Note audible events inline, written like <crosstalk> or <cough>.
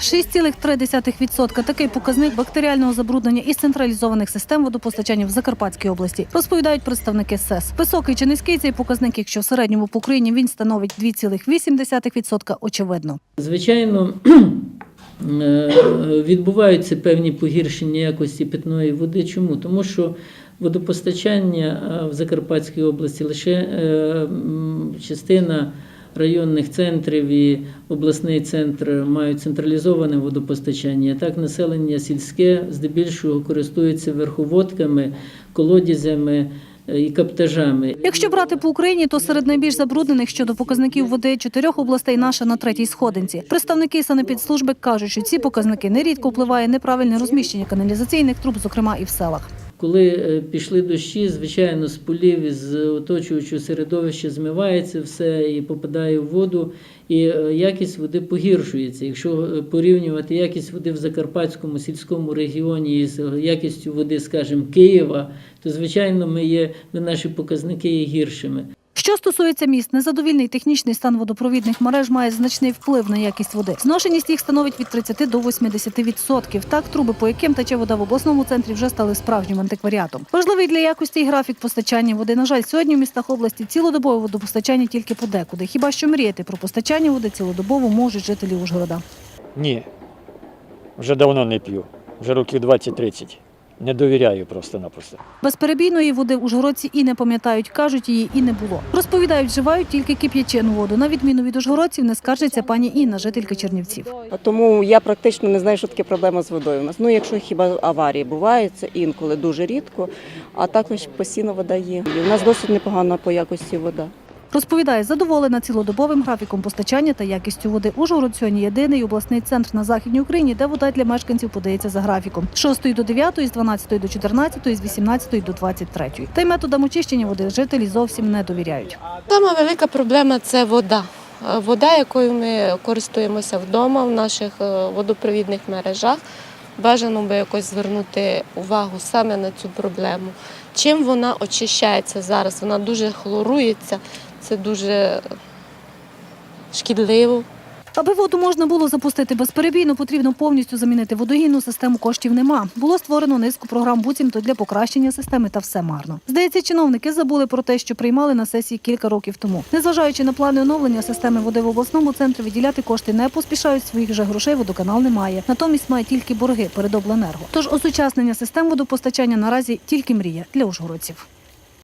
6,3% – такий показник бактеріального забруднення із централізованих систем водопостачання в Закарпатській області, розповідають представники СЕС. Високий чи низький цей показник, якщо в середньому по Україні він становить 2,8%, очевидно. Звичайно, <clears throat> е, відбуваються певні погіршення якості питної води. Чому? Тому що водопостачання е, в Закарпатській області лише е, частина районних центрів і обласний центр мають централізоване водопостачання. Так, населення сільське здебільшого користується верховодками, колодязями е, і каптажами. Якщо брати по Україні, то серед найбільш забруднених щодо показників води чотирьох областей наша на третій сходинці. Представники санепідслужби кажуть, що ці показники нерідко впливає неправильне розміщення каналізаційних труб, зокрема і в селах. Коли е, пішли дощі, звичайно, з полів із оточуючого середовища змивається все і попадає в воду, і е, якість води погіршується. Якщо е, порівнювати якість води в Закарпатському сільському регіоні з якістю води, скажімо, Києва, то звичайно ми є наші показники є гіршими. Що стосується міст, незадовільний технічний стан водопровідних мереж має значний вплив на якість води. Зношеність їх становить від 30 до 80%. Так, труби, по яким тече вода в обласному центрі, вже стали справжнім антикваріатом. Важливий для якості і графік постачання води. На жаль, сьогодні в містах області цілодобове водопостачання тільки подекуди. Хіба що мріяти про постачання води цілодобово можуть жителі Ужгорода. Ні. Вже давно не п'ю. Вже років 20-30. Не довіряю просто-напросто. Безперебійної води ужгородці і не пам'ятають, кажуть, її і не було. Розповідають, вживають тільки кип'ячену воду. На відміну від ужгородців, не скаржиться пані Інна, жителька Чернівців. Тому я практично не знаю, що таке проблема з водою у нас. Ну, якщо хіба аварії бувають, це інколи дуже рідко, а також постійно вода є. І у нас досить непогана по якості вода. Розповідає, задоволена цілодобовим графіком постачання та якістю води. Ужгород сьогодні єдиний обласний центр на західній Україні, де вода для мешканців подається за графіком з 6 до 9, з 12 до 14, з 18 до 23. Та й методам очищення води жителі зовсім не довіряють. Сама велика проблема це вода. Вода, якою ми користуємося вдома в наших е, водопровідних мережах. Бажано би якось звернути увагу саме на цю проблему. Чим вона очищається зараз? Вона дуже хлорується, це дуже шкідливо. Аби воду можна було запустити безперебійно, потрібно повністю замінити водогінну систему. Коштів нема. Було створено низку програм буцімто для покращення системи, та все марно. Здається, чиновники забули про те, що приймали на сесії кілька років тому. Незважаючи на плани оновлення системи води в обласному центрі, виділяти кошти не поспішають. Своїх же грошей водоканал не має. Натомість має тільки борги перед обленерго. Тож осучаснення систем водопостачання наразі тільки мрія для ужгородців.